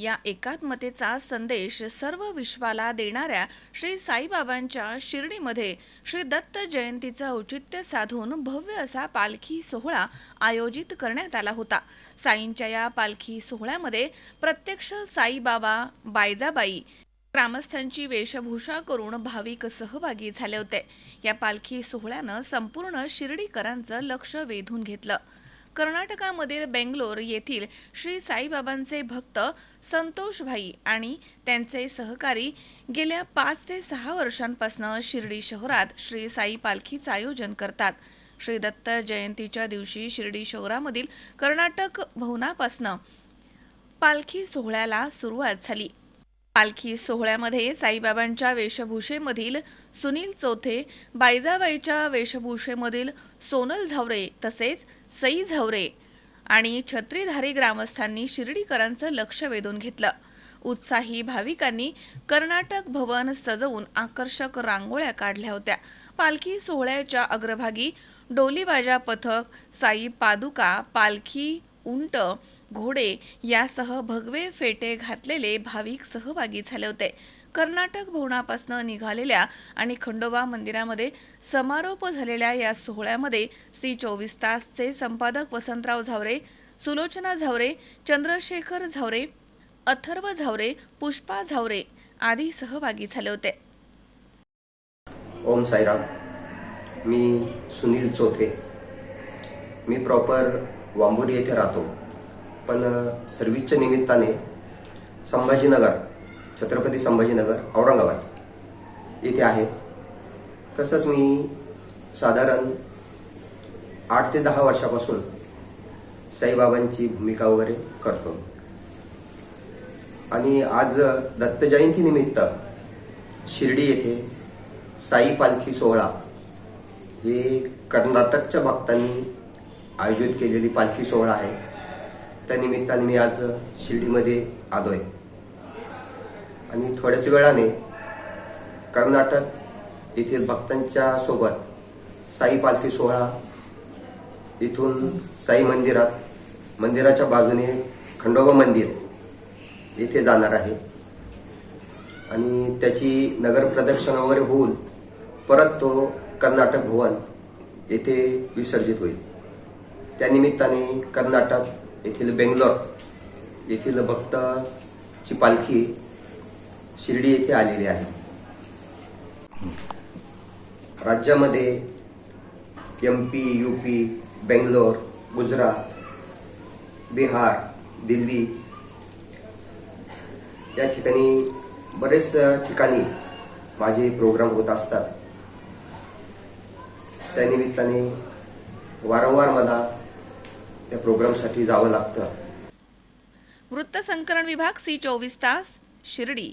या एकात्मतेचा संदेश सर्व विश्वाला देणाऱ्या श्री साईबाबांच्या शिर्डीमध्ये श्री दत्त जयंतीचं औचित्य साधून भव्य असा पालखी सोहळा आयोजित करण्यात आला होता. साईंच्या या पालखी सोहळ्यामध्ये प्रत्यक्ष साईबाबा बायजाबाई ग्रामस्थांची वेशभूषा करून भाविक सहभागी झाले होते. या पालखी सोहळ्यानं संपूर्ण शिर्डीकरांचं लक्ष वेधून घेतलं. कर्नाटकामधील बेंगलोर येथील श्री साईबाबांचे भक्त संतोषभाई आणि त्यांचे सहकारी गेल्या पाच ते सहा वर्षांपासून शिर्डी शहरात श्री साई पालखीचं आयोजन करतात. श्री दत्त जयंतीच्या दिवशी शिर्डी शहरामधील कर्नाटक भवनापासून पालखी सोहळ्याला सुरुवात झाली. पालखी सोहळ्यामध्ये साईबाबांच्या वेशभूषेमधील सुनील चौथे बायजाबाईच्या वेशभूषेमधील सोनल झावरे तसेच सई झावरे आणि छत्रीधारी ग्रामस्थांनी शिर्डीकरांचं लक्ष वेधून घेतलं. उत्साही भाविकांनी कर्नाटक भवन सजवून आकर्षक रांगोळ्या काढल्या होत्या. पालखी सोहळ्याच्या अग्रभागी डोलीबाजा पथक साई पादुका पालखी उंट घोडे यासह भगवे फेटे घातलेले भाविक सहभागी झाले होते. कर्नाटक भवनापासून निघालेल्या आणि खंडोबा मंदिरामध्ये समारोप झालेल्या या सोहळ्यामध्ये श्री चोवीस तासचे संपादक वसंतराव झावरे सुलोचना झावरे चंद्रशेखर झावरे अथर्व झावरे पुष्पा झावरे आदी सहभागी झाले होते. ओम साईराम. मी सुनील चोथे. मी प्रॉपर वांबोरी येथे राहतो. पण सर्विसच्या सर्व्हिसच्या निमित्ताने संभाजीनगर छत्रपती संभाजीनगर औरंगाबाद येथे आहे. तसंच मी साधारण आठ ते दहा वर्षापासून साईबाबांची भूमिका वगैरे करतो. आणि आज दत्त जयंती निमित्त शिर्डी येथे साई पालखी सोहळा हे कर्नाटकच्या भक्तांनी आयोजित केलेली पालखी सोहळा आहे. त्या निमित्ताने मी आज शिर्डीमध्ये आलो आहे आणि थोड्याच वेळाने कर्नाटक येथील भक्तांच्या सोबत साई पालखी सोहळा इथून साई मंदिरात मंदिराच्या बाजूने खंडोबा मंदिर येथे जाणार आहे. आणि त्याची नगर प्रदक्षिणा वगैरे होऊन परत तो कर्नाटक भवन येथे विसर्जित होईल. त्यानिमित्ताने कर्नाटक येथील बेंगलोर येथील भक्तची पालखी शिर्डी येथे आलेली आहे. राज्यामध्ये M P U P Bangalore Gujarat Bihar Delhi या ठिकाणी बरेच ठिकाणी माझे प्रोग्राम होत असतात. त्यानिमित्ताने वारंवार मला त्या प्रोग्रामसाठी जावं लागतं. वृत्तसंकलन विभाग सी चोवीस तास शिर्डी.